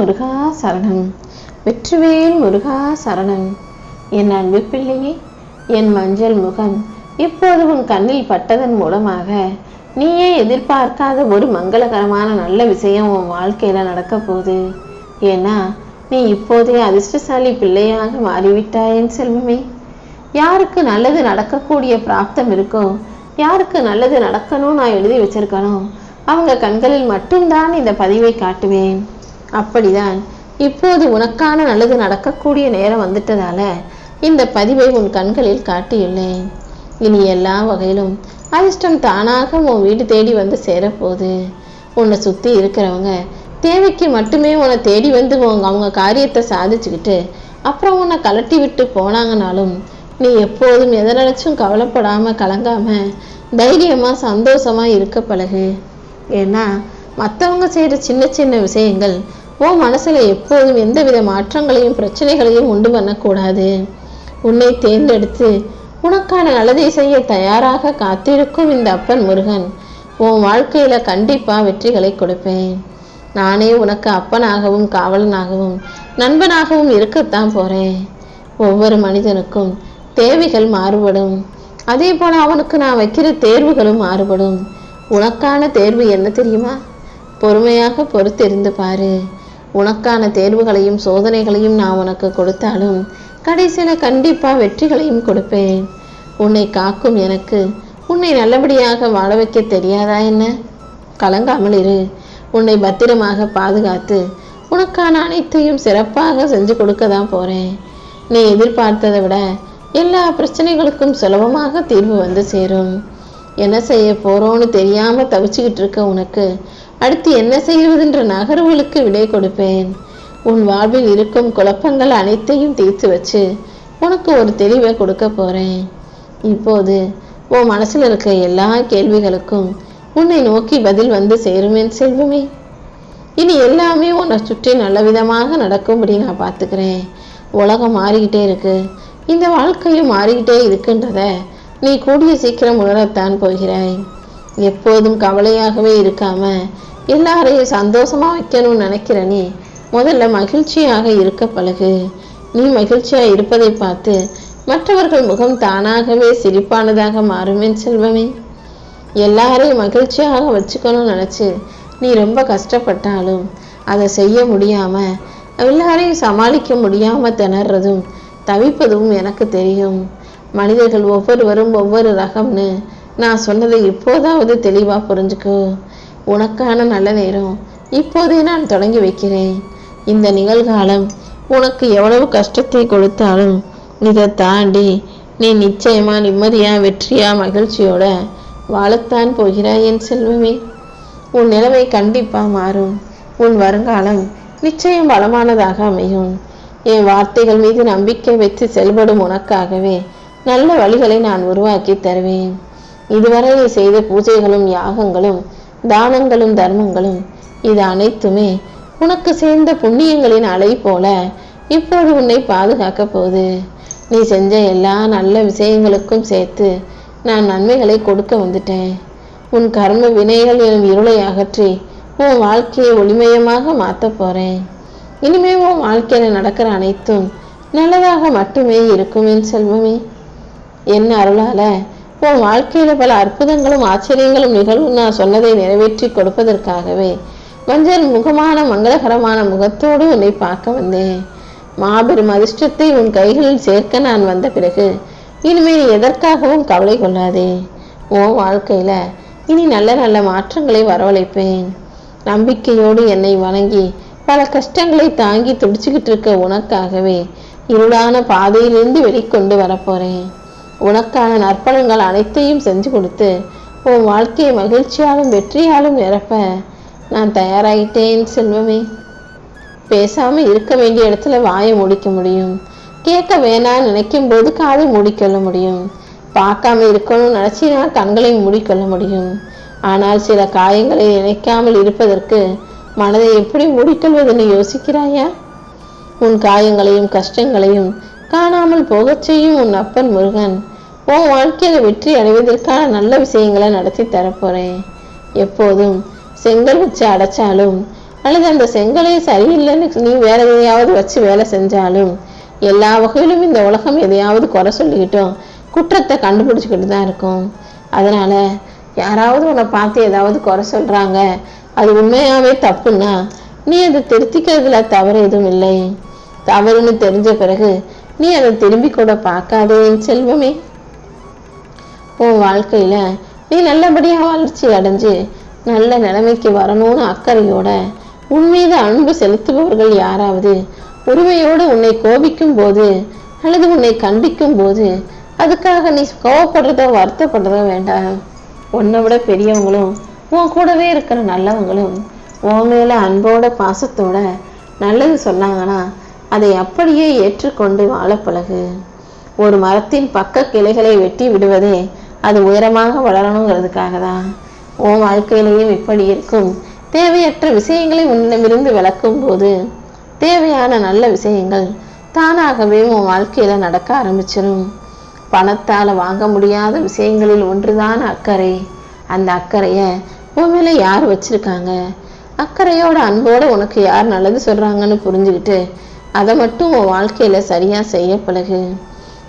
முருகா சரணம். வெற்றிவேல் முருகா சரணம். என் அன்பு பிள்ளையே என் மஞ்சள் முகம் இப்போது உன் கண்ணில் பட்டதன் மூலமாக நீயே எதிர்பார்க்காத ஒரு மங்களகரமான நல்ல விஷயம் உன் வாழ்க்கையில் நடக்க போகுது. ஏன்னா நீ இப்போதே அதிர்ஷ்டசாலி பிள்ளையாக மாறிவிட்டாயேன் செல்வமே. யாருக்கு நல்லது நடக்கக்கூடிய பிராப்தம் இருக்கோ யாருக்கு நல்லது நடக்கணும் நான் எழுதி வச்சிருக்கணும் அவங்க கண்களில் மட்டும்தான் இந்த பதிவை காட்டுவேன். அப்படிதான். இப்போது உனக்கான நல்லது நடக்கக்கூடிய நேரம் வந்துட்டதால இந்த பதிவை உன் கண்களில் காட்டியுள்ளேன். இனி எல்லா வகையிலும் அதிர்ஷ்டம் தானாக உன் வீடு தேடி வந்து சேரப்போகுது. உன்னை சுற்றி இருக்கிறவங்க தேவைக்கு மட்டுமே உன்னை தேடி வந்து உங்க அவங்க காரியத்தை சாதிச்சுக்கிட்டு அப்புறம் உன்னை கலட்டி விட்டு போனாங்கனாலும் நீ எப்போதும் எதை நினைச்சும் கவலைப்படாமல் கலங்காமல் தைரியமாக சந்தோஷமாக இருக்க பழகு. ஏன்னா மற்றவங்க செய்கிற சின்ன சின்ன விஷயங்கள் உன் மனசில் எப்போதும் எந்தவித மாற்றங்களையும் பிரச்சனைகளையும் உண்டு பண்ணக்கூடாது. உன்னை தேர்ந்தெடுத்து உனக்கான நல்லதை செய்ய தயாராக காத்திருக்கும் இந்த அப்பன் முருகன். உன் வாழ்க்கையில் கண்டிப்பாக வெற்றிகளை கொடுப்பேன். நானே உனக்கு அப்பனாகவும் காவலனாகவும் நண்பனாகவும் இருக்கத்தான் போகிறேன் ஒவ்வொரு மனிதனுக்கும் தேவைகள் மாறுபடும். அதே போல் அவனுக்கு நான் வைக்கிற தேர்வுகளும் மாறுபடும். உனக்கான தேர்வு என்ன தெரியுமா? பொறுமையாக பொறுத்திருந்து பாரு. உனக்கான தேர்வுகளையும் சோதனைகளையும் நான் உனக்கு கொடுத்தாலும் கடைசியில கண்டிப்பா வெற்றிகளையும் கொடுப்பேன். உன்னை காக்கும் எனக்கு உன்னை நல்லபடியாக வாழ வைக்க தெரியாதா என்ன? கலங்காமல் இரு. உன்னை பத்திரமாக பாதுகாத்து உனக்கான அனைத்தையும் சிறப்பாக செஞ்சு கொடுக்க தான் போறேன். நீ எதிர்பார்த்ததை விட எல்லா பிரச்சனைகளுக்கும் சுலபமாக தீர்வு வந்து சேரும். என்ன செய்ய போகிறோன்னு தெரியாம தவிச்சுக்கிட்டு இருக்க உனக்கு அடுத்து என்ன செய்வதென்ற நகர்வுகளுக்கு விடை கொடுப்பேன். உன் வாழ்வில் இருக்கும் குழப்பங்கள் அனைத்தையும் தீர்த்து வச்சு உனக்கு ஒரு தெளிவை கொடுக்க போறேன். இப்போது உன் மனசில் இருக்க எல்லா கேள்விகளுக்கும் உன்னை நோக்கி பதில் வந்து சேருமேன் செல்வமே. இனி எல்லாமே உன்னை சுற்றி நல்ல விதமாக நடக்கும்படி நான் பார்த்துக்கிறேன். உலகம் மாறிக்கிட்டே இருக்கு. இந்த வாழ்க்கையும் மாறிக்கிட்டே இருக்குன்றத நீ கூடிய சீக்கிரம் உணரத்தான் போகிறாய். எப்போதும் கவலையாகவே இருக்காம எல்லாரையும் சந்தோஷமா வைக்கணும்னு நினைக்கிற நீ முதல்ல மகிழ்ச்சியாக இருக்க பழகு. நீ மகிழ்ச்சியா இருப்பதை பார்த்து மற்றவர்கள் முகம் தானாகவே சிரிப்பானதாக மாறுமே செல்வமே. எல்லாரையும் மகிழ்ச்சியாக வச்சுக்கணும்னு நினச்சி நீ ரொம்ப கஷ்டப்பட்டாலும் அதை செய்ய முடியாம எல்லாரையும் சமாளிக்க முடியாம திணறதும் தவிப்பதும் எனக்கு தெரியும். மனிதர்கள் ஒவ்வொருவரும் ஒவ்வொரு ரகம்னு நான் சொன்னதை இப்போதாவது தெளிவாக புரிஞ்சுக்கோ. உனக்கான நல்ல நேரம். இப்போதே நான் தொடங்கி வைக்கிறேன். இந்த நிகழ்காலம் உனக்கு எவ்வளவு கஷ்டத்தை கொடுத்தாலும் இதை தாண்டி நீ நிச்சயமா நிம்மதியா வெற்றியா மகிழ்ச்சியோட வாழத்தான் போகிறாய் என் செல்வமே. உன் நிலைமை கண்டிப்பா மாறும். உன் வருங்காலம் நிச்சயம் பலமானதாக அமையும். என் வார்த்தைகள் மீது நம்பிக்கை வைத்து செயல்படும் உனக்காகவே நல்ல வழிகளை நான் உருவாக்கி தருவேன். இதுவரை நீ செய்த பூஜைகளும் யாகங்களும் தானங்களும் தர்மங்களும் இது அனைத்துமே உனக்கு சேர்ந்த புண்ணியங்களின் அலை போல இப்போது உன்னை பாதுகாக்க போகுது. நீ செஞ்ச எல்லா நல்ல விஷயங்களுக்கும் சேர்த்து நான் நன்மைகளை கொடுக்க வந்துட்டேன். உன் கர்ம வினைகள் எனும் இருளை அகற்றி உன் வாழ்க்கையை ஒளிமயமாக மாற்றப் போறேன். இனிமே உன் வாழ்க்கையில நடக்கிற அனைத்தும் நல்லதாக மட்டுமே இருக்கும் என் செல்வமே. என் அருளால உன் வாழ்க்கையில பல அற்புதங்களும் ஆச்சரியங்களும் நிகழும் நான் சொன்னதை நிறைவேற்றி கொடுப்பதற்காகவே மஞ்சள் முகமான மங்களகரமான முகத்தோடு உன்னை பார்க்க வந்தேன். மாபெரும் அதிர்ஷ்டத்தை உன் கைகளில் சேர்க்க நான் வந்த பிறகு இனிமேல் எதற்காகவும் கவலை கொள்ளாதே. உன் வாழ்க்கையில இனி நல்ல நல்ல மாற்றங்களை வரவழைப்பேன். நம்பிக்கையோடு என்னை வணங்கி பல கஷ்டங்களை தாங்கி துடிச்சுக்கிட்டு இருக்க உனக்காகவே இருளான பாதையிலிருந்து வெளிக்கொண்டு வரப்போறேன். உனக்கான நற்பலன்கள் அனைத்தையும் செஞ்சு கொடுத்து உன் வாழ்க்கையை மகிழ்ச்சியாலும் வெற்றியாலும் நிரப்ப நான் தயாராகிட்டேன் செல்வமே. பேசாமல் இருக்க வேண்டிய இடத்துல வாயை முடிக்க முடியும். கேட்க வேணாம் நினைக்கும் போது காதை மூடிக்கொள்ள முடியும். பார்க்காம இருக்கணும்னு நினச்சினா கண்களை மூடிக்கொள்ள முடியும். ஆனால் சில காயங்களை நினைக்காமல் இருப்பதற்கு மனதை எப்படி மூடிக்கொள்வதுன்னு யோசிக்கிறாயா? உன் காயங்களையும் கஷ்டங்களையும் காணாமல் போகச் செய்யும் உன் அப்பன் முருகன் உன் வாழ்க்கையில் வெற்றி அடைவதற்கான நல்ல விஷயங்களை நடத்தி தரப்போறேன். எப்போதும் செங்கல் வச்சு அடைச்சாலும் அல்லது அந்த செங்கலே சரியில்லைன்னு நீ வேற எதையாவது வச்சு வேலை செஞ்சாலும் எல்லா வகையிலும் இந்த உலகம் எதையாவது குறை சொல்லிக்கிட்டோம் குற்றத்தை கண்டுபிடிச்சிக்கிட்டு தான் இருக்கும். அதனால யாராவது உன்னை பார்த்து ஏதாவது குறை சொல்றாங்க அது உண்மையாவே தப்புன்னா நீ அதை திருத்திக்கிறதுல தவறு எதுவும் இல்லை. தவறுன்னு தெரிஞ்ச பிறகு நீ அதை திரும்பி கூட பார்க்காதே என் செல்வமே. உன் வாழ்க்கையில நீ நல்லபடியா வளர்ச்சி அடைஞ்சு நல்ல நிலைமைக்கு வரணும்னு அக்கறையோட உன் மீது அன்பு செலுத்துபவர்கள் யாராவது உரிமையோடு உன்னை கோபிக்கும் போது அல்லது உன்னை கண்டிக்கும் போது அதுக்காக நீ கோவப்படுறதோ வருத்தப்படுறதோ வேண்டாம். உன்னை விட பெரியவங்களும் உன் கூடவே இருக்கிற நல்லவங்களும் உன் மேல அன்போட பாசத்தோட நல்லது சொன்னாங்கன்னா அதை அப்படியே ஏற்றுக்கொண்டு வாழ பழகு. ஒரு மரத்தின் பக்க கிளைகளை வெட்டி விடுவதே அது உயரமாக வளரணுங்கிறதுக்காக தான். உன் வாழ்க்கையிலையும் இப்படி இருக்கும். தேவையற்ற விஷயங்களை உன்னிடமிருந்து விளக்கும் போது தேவையான நல்ல விஷயங்கள் தானாகவே உன் வாழ்க்கையில் நடக்க ஆரம்பிச்சிடும் பணத்தால் வாங்க முடியாத விஷயங்களில் ஒன்றுதான் அக்கறை. அந்த அக்கறையை உன் மேலே யார் வச்சிருக்காங்க? அக்கறையோட அன்போடு உனக்கு யார் நல்லது சொல்கிறாங்கன்னு புரிஞ்சுக்கிட்டு அதை மட்டும் உன் வாழ்க்கையில் சரியாக செய்ய பழகு.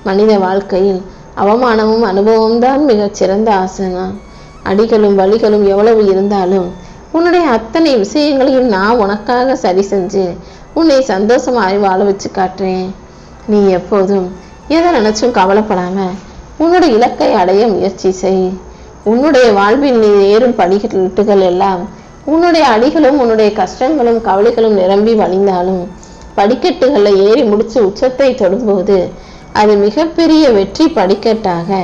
மனித வாழ்க்கையில் அவமானமும் அனுபவமும் தான் மிகச் சிறந்த ஆசனம் அடிகளும் வலிகளும் எவ்வளவு இருந்தாலும் உன்னுடைய அத்தனை விஷயங்களையும் நான் உனக்காக சரி செஞ்சு உன்னை சந்தோஷமாய் வாழ வச்சு காட்டுறேன். நீ எப்போதும் எதை நினைச்சும் கவலைப்படாம உன்னோட இலக்கை அடைய முயற்சி செய். உன்னுடைய வாழ்வில் நீ ஏறும் படிக்கட்டுகள் எல்லாம் உன்னுடைய அடிகளும் உன்னுடைய கஷ்டங்களும் கவலைகளும் நிரம்பி வழிந்தாலும் படிக்கட்டுகளில் ஏறி முடிச்சு உச்சத்தை தொடும்போது அது மிகப்பெரிய வெற்றி படிக்கட்டாக.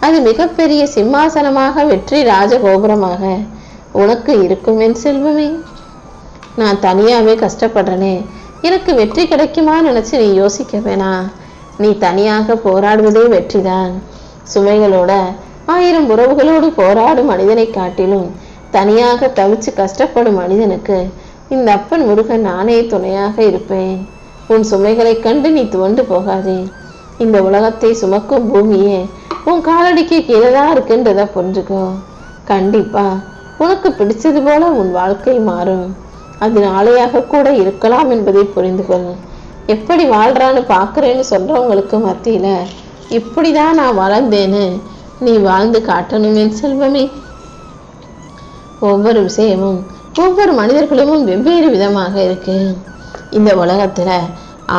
அது மிகப்பெரிய சிம்மாசனமாக வெற்றி ராஜகோபுரமாக. உனக்கு இருக்கும் என் செல்வமே. நான் தனியாகவே கஷ்டப்படுறனே. எனக்கு வெற்றி கிடைக்குமா நினைச்சு நீ யோசிக்க வேணாம் நீ தனியாக போராடுவதே வெற்றிதான். சுமைகளோட ஆயிரம் உறவுகளோடு போராடும் மனிதனை காட்டிலும் தனியாக தவிச்சு கஷ்டப்படும் மனிதனுக்கு இந்த அப்பன் முருகன் நானே துணையாக இருப்பேன். உன் சுமைகளைக் கண்டு நீ துவண்டு போகாதே. இந்த உலகத்தை சுமக்கும் பூமியே உன் காலடிக்கு கீழே தான் இருக்குன்றத புரிஞ்சுக்கோ. கண்டிப்பா உனக்கு பிடிச்சது போல உன் வாழ்க்கை மாறும். அது நாளையாக கூட இருக்கலாம் என்பதை புரிந்து கொள் எப்படி வாழ்றான்னு பார்க்குறேன்னு சொல்றவங்களுக்கு மத்தியில இப்படிதான் நான் வளர்ந்தேன்னு நீ வாழ்ந்து காட்டணும் என் செல்வமே. ஒவ்வொரு விஷயமும் ஒவ்வொரு மனிதர்களும் வெவ்வேறு விதமாக இருக்கு. இந்த உலகத்துல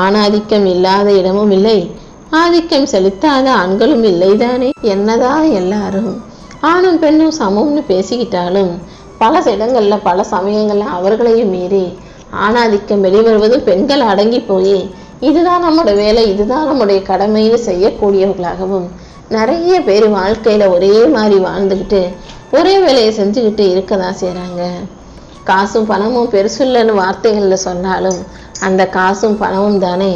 ஆணாதிக்கம் இல்லாத இடமும் இல்லை ஆதிக்கம் செலுத்தாத ஆண்களும் இல்லைதானே? என்னதான் எல்லாரும்? ஆணும் பெண்ணும் சமம்னு பேசிக்கிட்டாலும் பல இடங்களில் பல சமயங்களில் அவர்களையும் மீறி ஆணாதிக்கம் வெளிவருவதும் பெண்கள் அடங்கி போய் இதுதான் நம்மளோட வேலை இதுதான் நம்முடைய கடமைன்னு செய்யக்கூடியவர்களாகவும் நிறைய பேர் வாழ்க்கையில ஒரே மாதிரி வாழ்ந்துக்கிட்டு ஒரே வேலையை செஞ்சுக்கிட்டு இருக்க தான் செய்கிறாங்க காசும் பணமும் பெருசுள்ளன்னு வார்த்தைகளில் சொன்னாலும் அந்த காசும் பணமும் தானே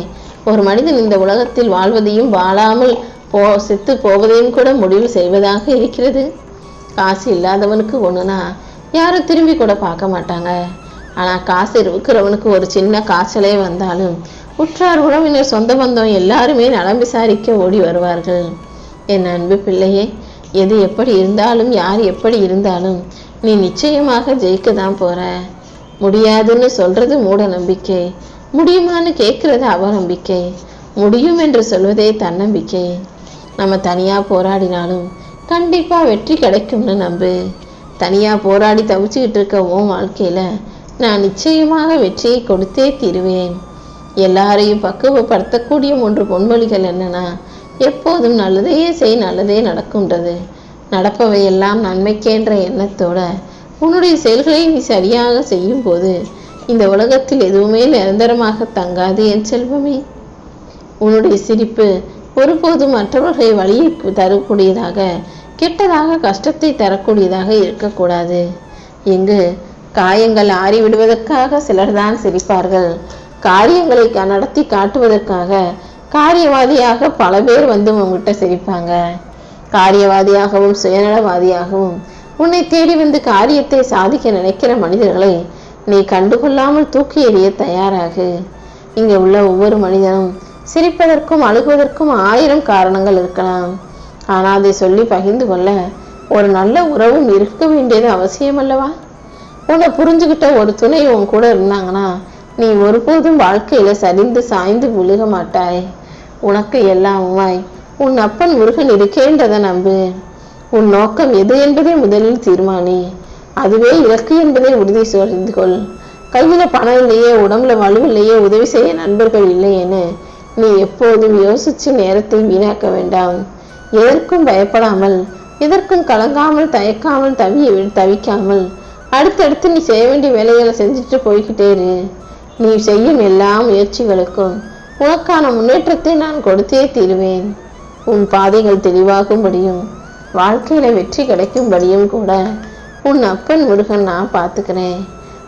ஒரு மனிதன் இந்த உலகத்தில் வாழ்வதையும் வாழாமல் போ செத்து போவதையும் கூட முடிவு செய்வதாக இருக்கிறது. காசு இல்லாதவனுக்கு ஒன்றுனா யாரும் திரும்பி கூட பார்க்க மாட்டாங்க. ஆனால் காசு இருக்கிறவனுக்கு ஒரு சின்ன காய்ச்சலே வந்தாலும் உற்றார் உறவினர் சொந்த பந்தம் எல்லாருமே நலம் விசாரிக்க ஓடி வருவார்கள். என் அன்பு பிள்ளையே எது எப்படி இருந்தாலும் யார் எப்படி இருந்தாலும் நீ நிச்சயமாக ஜெயிக்க தான் போகிற முடியாதுன்னு சொல்கிறது மூட நம்பிக்கை. முடியுமான்னு கேட்குறது அவநம்பிக்கை முடியும் என்று சொல்வதே தன்னம்பிக்கை நம்ம தனியாக போராடினாலும் கண்டிப்பாக வெற்றி கிடைக்கும்னு நம்பு. தனியாக போராடி தவிச்சுக்கிட்டு இருக்க உன் வாழ்க்கையில் நான் நிச்சயமாக வெற்றியை கொடுத்தே தீருவேன். எல்லாரையும் பக்குவப்படுத்தக்கூடிய மூன்று பொன்மொழிகள் என்னன்னா எப்போதும் நல்லதையே செய் நல்லதே நடக்கும்ன்றது. நடப்பவையெல்லாம் நன்மைக்கேன்ற எண்ணத்தோட உன்னுடைய செயல்களை நீ சரியாக செய்யும் போது இந்த உலகத்தில் எதுவுமே நிரந்தரமாக தங்காது என் செல்வமே. உன்னுடைய சிரிப்பு ஒருபோதும் மற்றவர்களை வழியை தரக்கூடியதாக கெட்டதாக கஷ்டத்தை தரக்கூடியதாக இருக்கக்கூடாது. இங்கு காயங்கள் ஆறி விடுவதற்காக சிலர்தான் சிரிப்பார்கள். காரியங்களை நடத்தி காட்டுவதற்காக காரியவாதியாக பல பேர் வந்து உங்ககிட்ட சிரிப்பாங்க. காரியவாதியாகவும் சுயநலவாதியாகவும் உன்னை தேடி வந்து காரியத்தை சாதிக்க நினைக்கிற மனிதர்களை நீ கண்டுகொள்ளாமல் தூக்கி எறிய தயாராகு. இங்கே உள்ள ஒவ்வொரு மனிதனும் சிரிப்பதற்கும் அழுகுவதற்கும் ஆயிரம் காரணங்கள் இருக்கலாம். ஆனால் அதை சொல்லி பகிர்ந்து கொள்ள ஒரு நல்ல உறவும் இருக்க வேண்டியது அவசியம் அல்லவா? உன்னை புரிஞ்சுக்கிட்ட ஒரு துணை உன் கூட இருந்தாங்கன்னா நீ ஒருபோதும் வாழ்க்கையில சரிந்து சாய்ந்து விழுக மாட்டாய். உனக்கு எல்லாமுமாய் உன் அப்பன் முருகன் இருக்கேன்றதை நம்பு. உன் நோக்கம் எது என்பதை முதலில் தீர்மானி. அதுவே இலக்கு என்பதை உறுதி செய்து கொள். கையில பணம் இல்லையே உடம்புல வலுவில்லையே உதவி செய்ய நண்பர்கள் இல்லையேன்னு நீ எப்போதும் யோசிச்சு நேரத்தை வீணாக்க வேண்டாம். எதற்கும் பயப்படாமல் எதற்கும் கலங்காமல் தயக்காமல் தவிய தவிக்காமல் அடுத்தடுத்து நீ செய்ய வேண்டிய வேலைகளை செஞ்சுட்டு போய்கிட்டே இரு. நீ செய்யும் எல்லா முயற்சிகளுக்கும் உனக்கான முன்னேற்றத்தை நான் கொடுத்தே தீருவேன். உன் பாதைகள் தெளிவாகும்படியும் வாழ்க்கையில வெற்றி கிடைக்கும்படியும் கூட உன் அப்பன் முருகன் நான் பார்த்துக்கிறேன்.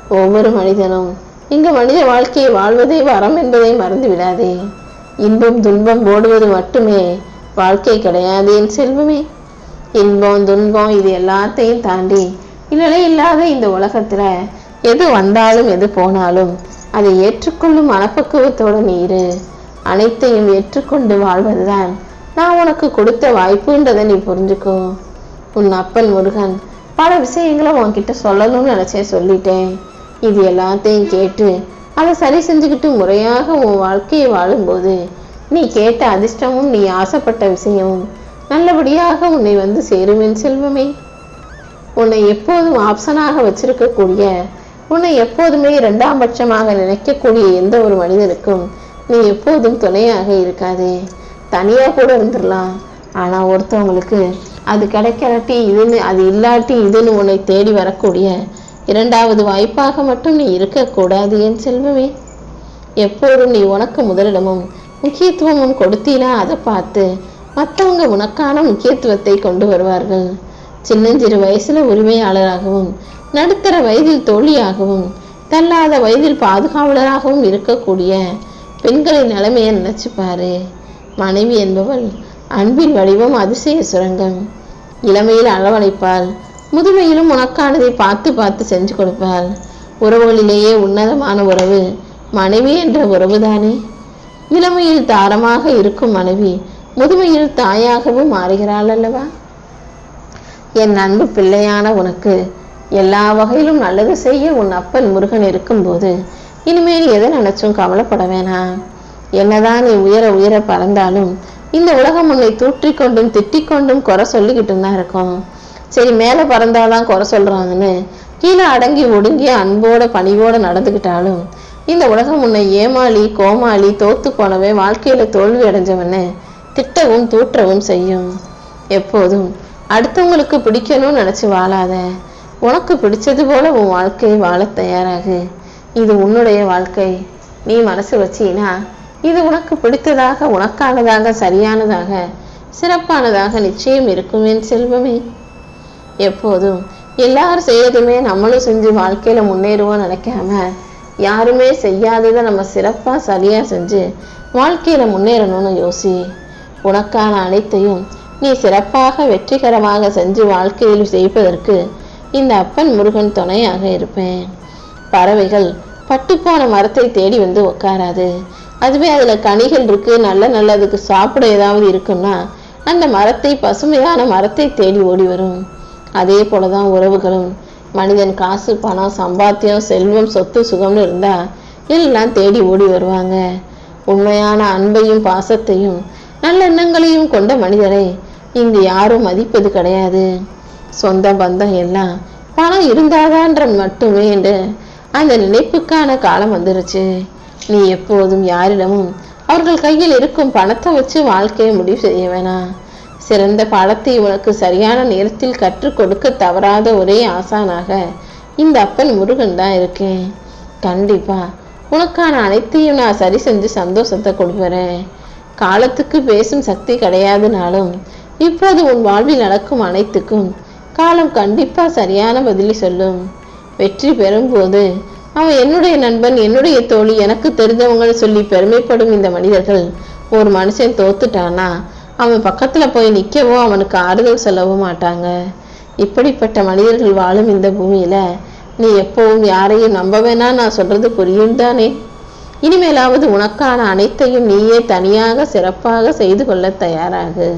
ஒவ்வொரு மனிதனும் இங்கு மனித வாழ்க்கையை வாழ்வதே வரம் என்பதை மறந்து விடாதே. இன்பம் துன்பம் ஓடுவது மட்டுமே வாழ்க்கை கிடையாது என் செல்வமே. இன்பம் துன்பம் இது எல்லாத்தையும் தாண்டி இல்லவே இல்லாத இந்த உலகத்தில் எது வந்தாலும் எது போனாலும் அதை ஏற்றுக்கொள்ளும் மனப்பக்குவத்தோட நீ இரு. அனைத்தையும் ஏற்றுக்கொண்டு வாழ்வதுதான் நான் உனக்கு கொடுத்த வாய்ப்புன்றதை நீ புரிஞ்சுக்கோ. உன் அப்பன் முருகன் பல விஷயங்களை உன்கிட்ட சொல்லணும்னு நினச்சே சொல்லிட்டேன். இது எல்லாத்தையும் கேட்டு அதை சரி செஞ்சுக்கிட்டு முறையாக உன் வாழ்க்கையை வாழும்போது நீ கேட்ட அதிர்ஷ்டமும் நீ ஆசைப்பட்ட விஷயமும் நல்லபடியாக உன்னை வந்து சேருவேன் செல்வமே. உன்னை எப்போதும் ஆப்ஷனாக வச்சிருக்கக்கூடிய உன்னை எப்போதுமே இரண்டாம் பட்சமாக நினைக்கக்கூடிய எந்த ஒரு மனிதனுக்கும் நீ எப்போதும் துணையாக இருக்காதே. தனியாக கூட இருந்துடலாம் ஆனால் ஒருத்தவங்களுக்கு அது கிடைக்காட்டி இதுன்னு அது இல்லாட்டி இதுன்னு உன்னை தேடி வரக்கூடிய இரண்டாவது வாய்ப்பாக மட்டும் நீ இருக்கக்கூடாது என் செல்வமே. எப்போதும் நீ உனக்கு முதலிடமும் முக்கியத்துவமும் கொடுத்தீனா அதை பார்த்து மற்றவங்க உனக்கான முக்கியத்துவத்தை கொண்டு வருவார்கள். சின்னஞ்சிறு வயசுல உரிமையாளராகவும் நடுத்தர வயதில் தோழியாகவும் தள்ளாத வயதில் பாதுகாவலராகவும் இருக்கக்கூடிய பெண்களின் நிலைமையை நினைச்சு மனைவி என்பவள் அன்பின் வடிவம் அதிசய சுரங்கம். இளமையில் அளவழைப்பாள் முதுமையிலும் உனக்கானதை பார்த்து பார்த்து செஞ்சு கொடுப்பாள். உறவுகளிலேயே உன்னதமான உறவு மனைவி என்ற உறவுதானே? இளமையில் தாரமாக இருக்கும் மனைவி முதுமையில் தாயாகவும் மாறுகிறாள் அல்லவா? என் அன்பு பிள்ளையான உனக்கு எல்லா வகையிலும் நல்லது செய்ய உன் அப்பன் முருகன் இருக்கும்போது இனிமேல் எதை நினைச்சும் கவலைப்பட வேணாம். என்னதான் நீ உயர உயர பறந்தாலும் இந்த உலகம் உன்னை தூற்றிக்கொண்டும் கொண்டும் குறை சொல்லிக்கிட்டு தான் இருக்கும். சரி மேலே பறந்தாதான் குறை சொல்கிறாங்கன்னு கீழே அடங்கி ஒடுங்கி அன்போட பணிவோட நடந்துக்கிட்டாலும் இந்த உலகம் உன்னை ஏமாளி கோமாளி தோத்து போனவே வாழ்க்கையில் தோல்வி அடைஞ்சவனு திட்டவும் தூற்றவும் செய்யும். எப்போதும் அடுத்தவங்களுக்கு பிடிக்கணும்னு நினச்சி வாழாத. உனக்கு பிடிச்சது போல உன் வாழ்க்கையை வாழ தயாராகு. இது உன்னுடைய வாழ்க்கை. நீ மனசு வச்சீனா இது உனக்கு பிடித்ததாக உனக்கானதாக சரியானதாக சிறப்பானதாக நிச்சயம் இருக்கும் என் செல்வமே. எப்போதும் எல்லாரும் செய்யறதுமே நம்மளும் செஞ்சு வாழ்க்கையில முன்னேறுவோம் நினைக்காம யாருமே செய்யாததை நம்ம சிறப்பாக சரியாக செஞ்சு வாழ்க்கையில் முன்னேறணும்னு யோசி. உனக்கான அனைத்தையும் நீ சிறப்பாக வெற்றிகரமாக செஞ்சு வாழ்க்கையில் செய்வதற்கு இந்த அப்பன் முருகன் துணையாக இருப்பேன். பறவைகள் பட்டுப்போன மரத்தை தேடி வந்து உட்காராது அதுவே அதில் கனிகள் இருக்குது நல்ல நல்லதுக்கு சாப்பிட ஏதாவது இருக்குன்னா அந்த மரத்தை பசுமையான மரத்தை தேடி ஓடி வரும். அதே போலதான் உறவுகளும். மனிதன் காசு பணம் சம்பாத்தியம் செல்வம் சொத்து சுகம்னு இருந்தால் எல்லாம் தேடி ஓடி வருவாங்க. உண்மையான அன்பையும் பாசத்தையும் நல்லெண்ணங்களையும் கொண்ட மனிதரை இங்கு யாரும் மதிப்பது கிடையாது. சொந்த பந்தம் எல்லாம் பணம் இருந்தாதான்ற மட்டுமே என்று அந்த நினைப்புக்கான காலம் வந்துருச்சு. நீ எப்போதும் யாரிடமும் அவர்கள் கையில் இருக்கும் பணத்தை வச்சு வாழ்க்கையை முடிவு செய்ய வேணாம். சிறந்த பாடத்தை உனக்கு சரியான நேரத்தில் கற்றுக் கொடுக்க தவறாத ஒரே ஆசானாக இந்த அப்பன் முருகன் தான் இருக்கேன். கண்டிப்பா உனக்கான அனைத்தையும் நான் சரி செஞ்சு சந்தோஷத்தை கொடுப்பறேன். காலத்துக்கு பேசும் சக்தி கிடையாதுனாலும் இப்போது உன் வாழ்வில் நடக்கும் அனைத்துக்கும் காலம் கண்டிப்பா சரியான பதிலை சொல்லும். வெற்றி பெறும்போது அவன் என்னுடைய நண்பன் என்னுடைய தோழி எனக்கு தெரிஞ்சவங்கன்னு சொல்லி பெருமைப்படும் இந்த மனிதர்கள். ஒரு மனுஷன் தோத்துட்டானா அவன் பக்கத்துல போய் நிக்கவோ அவனுக்கு ஆறுதல் சொல்லவும் மாட்டாங்க. இப்படிப்பட்ட மனிதர்கள் வாழும் இந்த பூமியில நீ எப்பவும் யாரையும் நம்ப வேணா நான் சொல்றது புரியும் தானே. இனிமேலாவது உனக்கான அனைத்தையும் நீயே தனியாக சிறப்பாக செய்து கொள்ள தயாராகு.